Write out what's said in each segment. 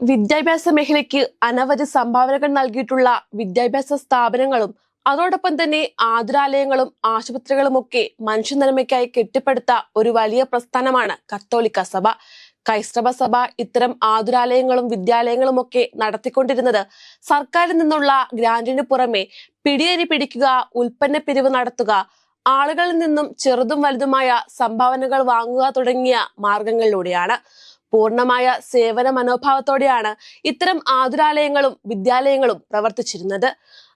വിദ്യാഭ്യാസ മേഖലയ്ക്ക് അനവധി സംഭാവനകൾ നൽകിയിട്ടുള്ള വിദ്യാഭ്യാസ സ്ഥാപനങ്ങളും അതോടൊപ്പം തന്നെ ആതുരാലയങ്ങളും ആശുപത്രികളുമൊക്കെ മനുഷ്യനന്മയ്ക്കായി കെട്ടിപ്പടുത്ത ഒരു വലിയ പ്രസ്ഥാനമാണ് കത്തോലിക്ക സഭ. ക്രൈസ്തവ സഭ ഇത്തരം ആതുരാലയങ്ങളും വിദ്യാലയങ്ങളും ഒക്കെ നടത്തിക്കൊണ്ടിരുന്നത് സർക്കാരിൽ നിന്നുള്ള ഗ്രാന്റിന് പുറമെ പിടിയേരി പിടിക്കുക ഉൽപ്പന്ന പിരിവ് നടത്തുക ആളുകളിൽ നിന്നും ചെറുതും വലുതുമായ സംഭാവനകൾ വാങ്ങുക തുടങ്ങിയ മാർഗങ്ങളിലൂടെയാണ്. പൂർണമായ സേവന മനോഭാവത്തോടെയാണ് ഇത്തരം ആതുരാലയങ്ങളും വിദ്യാലയങ്ങളും പ്രവർത്തിച്ചിരുന്നത്.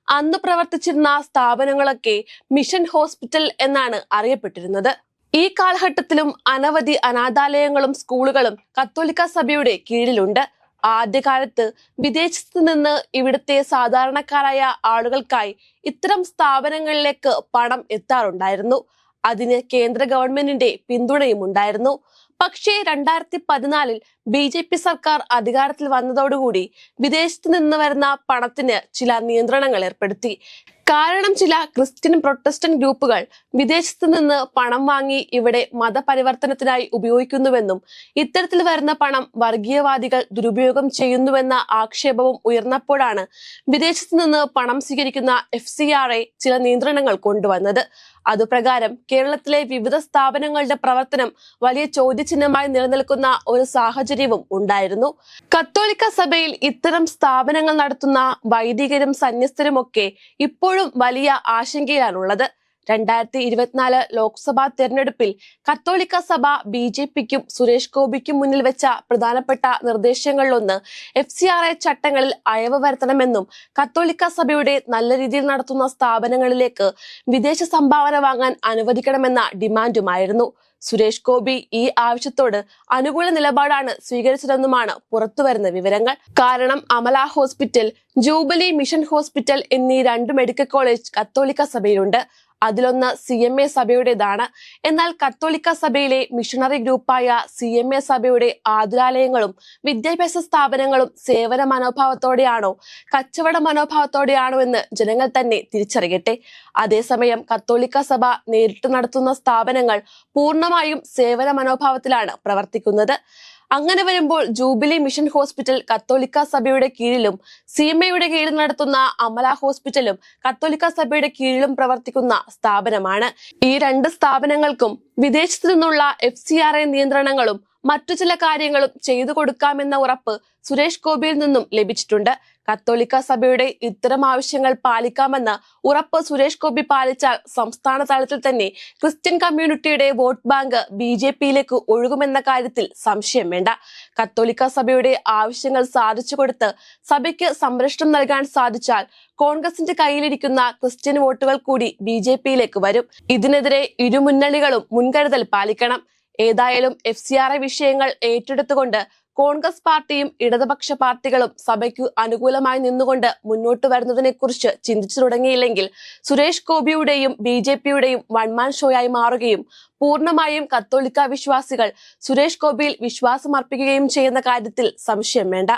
അന്ന് പ്രവർത്തിച്ചിരുന്ന സ്ഥാപനങ്ങളൊക്കെ മിഷൻ ഹോസ്പിറ്റൽ എന്നാണ് അറിയപ്പെട്ടിരുന്നത്. ഈ കാലഘട്ടത്തിലും അനവധി അനാഥാലയങ്ങളും സ്കൂളുകളും കത്തോലിക്ക സഭയുടെ കീഴിലുണ്ട്. ആദ്യകാലത്ത് വിദേശത്ത് നിന്ന് ഇവിടുത്തെ സാധാരണക്കാരായ ആളുകൾക്കായി ഇത്തരം സ്ഥാപനങ്ങളിലേക്ക് പണം എത്താറുണ്ടായിരുന്നു. അതിന് കേന്ദ്ര ഗവൺമെന്റിന്റെ പിന്തുണയും ഉണ്ടായിരുന്നു. പക്ഷേ രണ്ടായിരത്തി പതിനാലിൽ ബി ജെ പി സർക്കാർ അധികാരത്തിൽ വന്നതോടുകൂടി വിദേശത്ത് നിന്ന് വരുന്ന പണത്തിന് ചില നിയന്ത്രണങ്ങൾ ഏർപ്പെടുത്തി. കാരണം ചില ക്രിസ്ത്യൻ പ്രൊട്ടസ്റ്റന്റ് ഗ്രൂപ്പുകൾ വിദേശത്ത് നിന്ന് പണം വാങ്ങി ഇവിടെ മതപരിവർത്തനത്തിനായി ഉപയോഗിക്കുന്നുവെന്നും ഇത്തരത്തിൽ വരുന്ന പണം വർഗീയവാദികൾ ദുരുപയോഗം ചെയ്യുന്നുവെന്ന ആക്ഷേപവും ഉയർന്നപ്പോഴാണ് വിദേശത്ത് നിന്ന് പണം സ്വീകരിക്കുന്ന എഫ് ചില നിയന്ത്രണങ്ങൾ കൊണ്ടുവന്നത്. അതുപ്രകാരം കേരളത്തിലെ വിവിധ സ്ഥാപനങ്ങളുടെ പ്രവർത്തനം വലിയ ചോദ്യചിഹ്നമായി നിലനിൽക്കുന്ന ഒരു സാഹചര്യവും ഉണ്ടായിരുന്നു. കത്തോലിക്ക സഭയിൽ ഇത്തരം സ്ഥാപനങ്ങൾ നടത്തുന്ന വൈദികരും സന്യസ്തരുമൊക്കെ ഇപ്പോഴും വലിയ ആശങ്കയിലാണുള്ളത്. രണ്ടായിരത്തി ഇരുപത്തിനാല് ലോക്സഭാ തെരഞ്ഞെടുപ്പിൽ കത്തോലിക്ക സഭ ബി ജെ പിക്കും സുരേഷ് ഗോപിക്കും മുന്നിൽ വെച്ച പ്രധാനപ്പെട്ട നിർദ്ദേശങ്ങളിലൊന്ന് എഫ് സി ആർ ഐ ചട്ടങ്ങളിൽ അയവ് വരുത്തണമെന്നും കത്തോലിക്ക സഭയുടെ നല്ല രീതിയിൽ നടത്തുന്ന സ്ഥാപനങ്ങളിലേക്ക് വിദേശ സംഭാവന വാങ്ങാൻ അനുവദിക്കണമെന്ന ഡിമാൻഡുമായിരുന്നു. സുരേഷ് ഗോപി ഈ ആവശ്യത്തോട് അനുകൂല നിലപാടാണ് സ്വീകരിച്ചതെന്നുമാണ് പുറത്തുവരുന്ന വിവരങ്ങൾ. കാരണം Amala hospital Jubilee mission hospital എന്നീ രണ്ട് മെഡിക്കൽ കോളേജ് കത്തോലിക്ക സഭയിലുണ്ട്. അതിലൊന്ന് സി എം എ സഭയുടേതാണ്. എന്നാൽ കത്തോലിക്ക സഭയിലെ മിഷണറി ഗ്രൂപ്പായ സി എം എ സഭയുടെ ആതുരാലയങ്ങളും വിദ്യാഭ്യാസ സ്ഥാപനങ്ങളും സേവന മനോഭാവത്തോടെയാണോ കച്ചവട മനോഭാവത്തോടെയാണോ എന്ന് ജനങ്ങൾ തന്നെ തിരിച്ചറിയട്ടെ. അതേസമയം കത്തോലിക്ക സഭ നേരിട്ട് നടത്തുന്ന സ്ഥാപനങ്ങൾ പൂർണമായും സേവന മനോഭാവത്തിലാണ് പ്രവർത്തിക്കുന്നത്. അങ്ങനെ വരുമ്പോൾ ജൂബിലി മിഷൻ ഹോസ്പിറ്റൽ കത്തോലിക്ക സഭയുടെ കീഴിലും സീമയുടെ കീഴിൽ നടത്തുന്ന അമല ഹോസ്പിറ്റലും കത്തോലിക്ക സഭയുടെ കീഴിലും പ്രവർത്തിക്കുന്ന സ്ഥാപനമാണ്. ഈ രണ്ട് സ്ഥാപനങ്ങൾക്കും വിദേശത്തു നിന്നുള്ള എഫ് നിയന്ത്രണങ്ങളും മറ്റു ചില കാര്യങ്ങളും ചെയ്തു കൊടുക്കാമെന്ന ഉറപ്പ് സുരേഷ് ഗോപിയിൽ നിന്നും ലഭിച്ചിട്ടുണ്ട്. കത്തോലിക്ക സഭയുടെ ഇത്തരം ആവശ്യങ്ങൾ പാലിക്കാമെന്ന ഉറപ്പ് സുരേഷ് ഗോപി പാലിച്ചാൽ സംസ്ഥാന തലത്തിൽ തന്നെ ക്രിസ്ത്യൻ കമ്മ്യൂണിറ്റിയുടെ വോട്ട് ബാങ്ക് ബി ജെ പിയിലേക്ക് ഒഴുകുമെന്ന കാര്യത്തിൽ സംശയം വേണ്ട. കത്തോലിക്ക സഭയുടെ ആവശ്യങ്ങൾ സാധിച്ചു കൊടുത്ത് സഭയ്ക്ക് സംരക്ഷണം നൽകാൻ സാധിച്ചാൽ കോൺഗ്രസിന്റെ കയ്യിലിരിക്കുന്ന ക്രിസ്ത്യൻ വോട്ടുകൾ കൂടി ബി ജെ പിയിലേക്ക് വരും. ഇതിനെതിരെ ഇരുമുന്നണികളും മുൻകരുതൽ പാലിക്കണം. ഏതായാലും എഫ് സി ആർ ഐ വിഷയങ്ങൾ ഏറ്റെടുത്തുകൊണ്ട് കോൺഗ്രസ് പാർട്ടിയും ഇടതുപക്ഷ പാർട്ടികളും സഭയ്ക്ക് അനുകൂലമായി നിന്നുകൊണ്ട് മുന്നോട്ട് വരുന്നതിനെക്കുറിച്ച് ചിന്തിച്ചു തുടങ്ങിയില്ലെങ്കിൽ സുരേഷ് ഗോപിയുടെയും ബി ജെ പിയുടെയും വൺമാൻ ഷോയായി മാറുകയും പൂർണമായും കത്തോലിക്ക വിശ്വാസികൾ സുരേഷ് ഗോപിയിൽ വിശ്വാസമർപ്പിക്കുകയും ചെയ്യുന്ന കാര്യത്തിൽ സംശയം വേണ്ട.